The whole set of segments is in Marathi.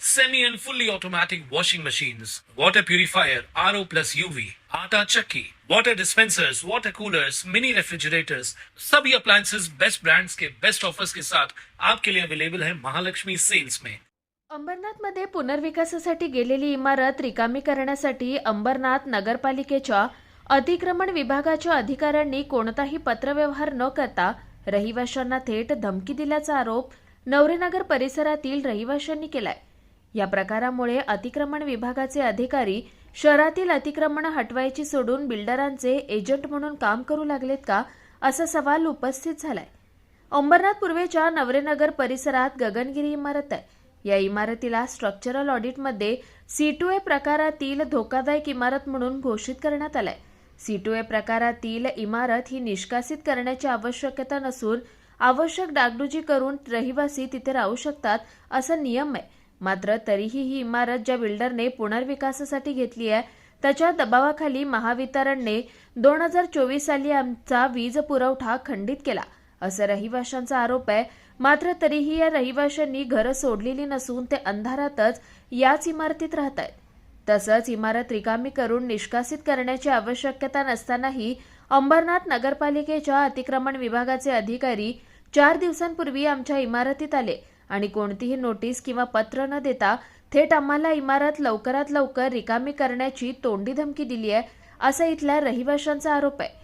semi and fully automatic washing machines, water purifier, RO plus UV, आटा चक्की, water dispensers, water coolers, mini refrigerators, सभी appliances. बेस्ट brands के बेस्ट ऑफर्स के साथ आपके लिए अवेलेबल है महालक्ष्मी सेल्स में अंबरनाथमध्ये पुनर्विकासासाठी गेलेली इमारत रिकामी करण्यासाठी अंबरनाथ नगरपालिकेच्या अतिक्रमण विभागाच्या अधिकाऱ्यांनी कोणताही पत्रव्यवहार न करता रहिवाशांना थेट धमकी दिल्याचा आरोप नवरेनगर परिसरातील रहिवाशांनी केलाय. या प्रकारामुळे अतिक्रमण विभागाचे अधिकारी शहरातील अतिक्रमण हटवायची सोडून बिल्डरांचे एजंट म्हणून काम करू लागलेत का असा सवाल उपस्थित झालाय. अंबरनाथ पूर्वेच्या नवरेनगर परिसरात गगनगिरी इमारत आहे. या इमारतीला स्ट्रक्चरल ऑडिटमध्ये सी टू ए प्रकारातील धोकादायक इमारत म्हणून घोषित करण्यात आलाय. सी टू ए प्रकारातील इमारत ही निष्कासित करण्याची आवश्यकता नसून आवश्यक डागडुजी करून रहिवासी तिथे राहू शकतात असा नियम आहे. मात्र तरीही ही इमारत ज्या बिल्डरने पुनर्विकासासाठी घेतली आहे त्याच्या दबावाखाली महावितरणने दोन हजार चोवीस साली आमचा वीज पुरवठा खंडित केला. असं रहिवाशांचा आरोप आहे. मात्र तरीही या रहिवाशांनी घरं सोडलेली नसून ते अंधारातच याच इमारतीत राहत आहेत. तसंच इमारत रिकामी करून निष्कासित करण्याची आवश्यकता नसतानाही अंबरनाथ नगरपालिकेच्या अतिक्रमण विभागाचे अधिकारी चार दिवसांपूर्वी आमच्या इमारतीत आले. आणि कोणतीही नोटीस किंवा पत्र न देता थेट आम्हाला इमारत लवकरात लवकर रिकामी करण्याची तोंडी धमकी दिली आहे असा इथल्या रहिवाशांचा आरोप आहे.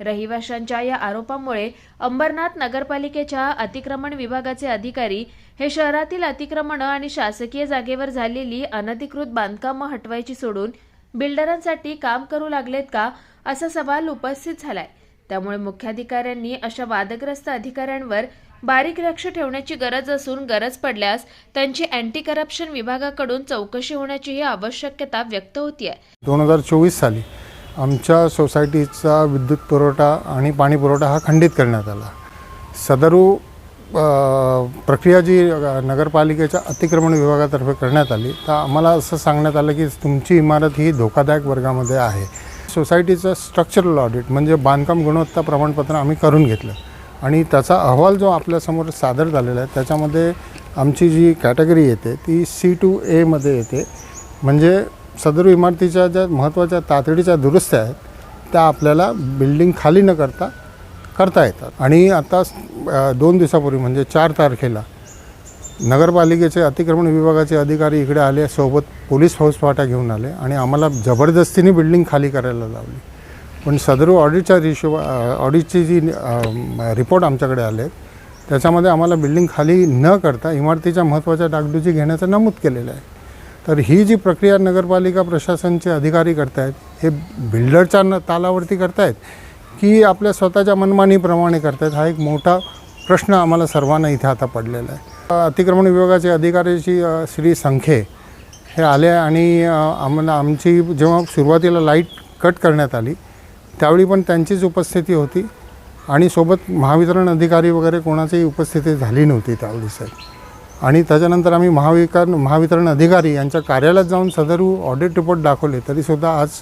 रहिवाशांच्या या आरोपामुळे अंबरनाथ नगरपालिकेच्या अतिक्रमण विभागाचे अधिकारी हे शहरातील अतिक्रमणं आणि शासकीय जागेवर झालेली अनधिकृत बांधकामं हटवायची सोडून बिल्डरांसाठी काम करू लागलेत का असा सवाल उपस्थित झालाय. त्यामुळे मुख्याधिकाऱ्यांनी अशा वादग्रस्त अधिकाऱ्यांवर बारीक लक्ष ठेवण्याची गरज असून गरज पडल्यास त्यांची अँटी करप्शन विभागाकडून चौकशी होण्याचीही आवश्यकता व्यक्त होतीये. दोन हजार चोवीस साली आमच्या सोसायटीचा विद्युत पुरवठा आणि पाणी पुरवठा हा खंडित करण्यात आला. सदरू प्रक्रिया जी नगरपालिकेच्या अतिक्रमण विभागातर्फे करण्यात आली तर आम्हाला असं सांगण्यात आलं की तुमची इमारत ही धोकादायक वर्गामध्ये आहे. सोसायटीचं स्ट्रक्चरल ऑडिट म्हणजे बांधकाम गुणवत्ता प्रमाणपत्र आम्ही करून घेतलं. आणि त्याचा अहवाल जो आपल्यासमोर सादर झालेला आहे त्याच्यामध्ये आमची जी कॅटेगरी येते ती सी टू एमध्ये येते. म्हणजे सदर इमारतीच्या ज्या महत्त्वाच्या तातडीच्या दुरुस्त्या आहेत त्या आपल्याला बिल्डिंग खाली न करता करता येतात. आणि आता दोन दिवसापूर्वी म्हणजे चार तारखेला नगरपालिकेचे अतिक्रमण विभागाचे अधिकारी इकडे आले सोबत पोलीस फौजफाटा घेऊन आले आणि आम्हाला जबरदस्तीने बिल्डिंग खाली करायला लावली. पण सदरू ऑडिटच्या हिशोब ऑडिटची जी रिपोर्ट आमच्याकडे आले त्याच्यामध्ये आम्हाला बिल्डिंग खाली न करता इमारतीच्या महत्त्वाच्या डागडुजी घेण्याचं नमूद केलेलं आहे. तर ही जी प्रक्रिया नगरपालिका प्रशासनचे अधिकारी करतायत हे बिल्डरच्या न तालावरती करतायत की आपल्या स्वतःच्या मनमानीप्रमाणे करतायत हा एक मोठा प्रश्न आम्हाला सर्वांना इथे आता पडलेला आहे. अतिक्रमण विभागाचे अधिकाऱ्याची श्री संखे हे आले आणि आम्हाला आमची जेव्हा सुरुवातीला लाइट कट करण्यात आली त्यावेळी पण त्यांचीच उपस्थिती होती. आणि सोबत महावितरण अधिकारी वगैरे कोणाचीही उपस्थिती झाली नव्हती त्यावेळी साहेब. आणि त्याच्यानंतर आम्ही महाविकार महावितरण अधिकारी यांच्या कार्यालयात जाऊन सदरू ऑडिट रिपोर्ट दाखवले. तरीसुद्धा आज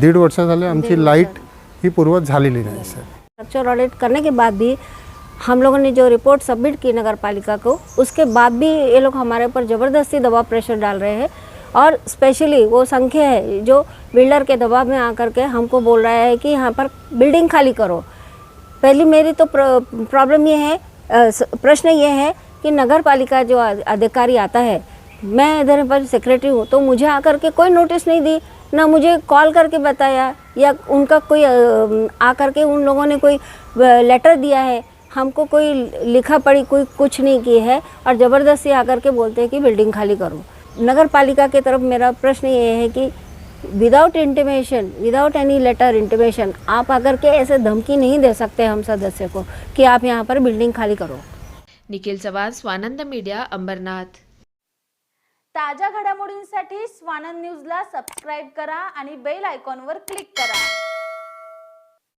दीड वर्ष झाले आमची लाइट ही पूर्वत झालेली नाही सर स्ट्रक्चर ऑडिट करने के बाद भी हम लोगों ने जो रिपोर्ट सबमिट की नगर पालिका को उसके बाद भी ये लोग हमारे ऊपर ज़बरदस्ती दबाव प्रेशर डाल रहे हैं। और स्पेशली वो संख्या है जो बिल्डर के दबाव में आकर के हमको बोल रहा है कि यहाँ पर बिल्डिंग खाली करो। पहली मेरी तो प्रॉब्लम ये है प्रश्न ये है कि नगर पालिका जो अधिकारी आता है, मैं इधर पर सेक्रेटरी हूँ तो मुझे आकर के कोई नोटिस नहीं दी, ना मुझे कॉल करके बताया, या उनका कोई आकर के उन लोगों ने कोई लेटर दिया है, हमको कोई लिखा पढ़ी कोई कुछ नहीं की है, और ज़बरदस्ती आकर के बोलते हैं कि बिल्डिंग खाली करो। नगर पालिका की तरफ मेरा प्रश्न ये है कि without intimation without any letter intimation आप आकर के ऐसे धमकी नहीं दे सकते हम सदस्य को कि आप यहाँ पर बिल्डिंग खाली करो। निखिल चव्हाण स्वानंद मीडिया अंबरनाथ. ताज्या घडामोडींसाठी स्वानंद न्यूजला सबस्क्राईब करा आणि बेल आयकॉनवर क्लिक करा.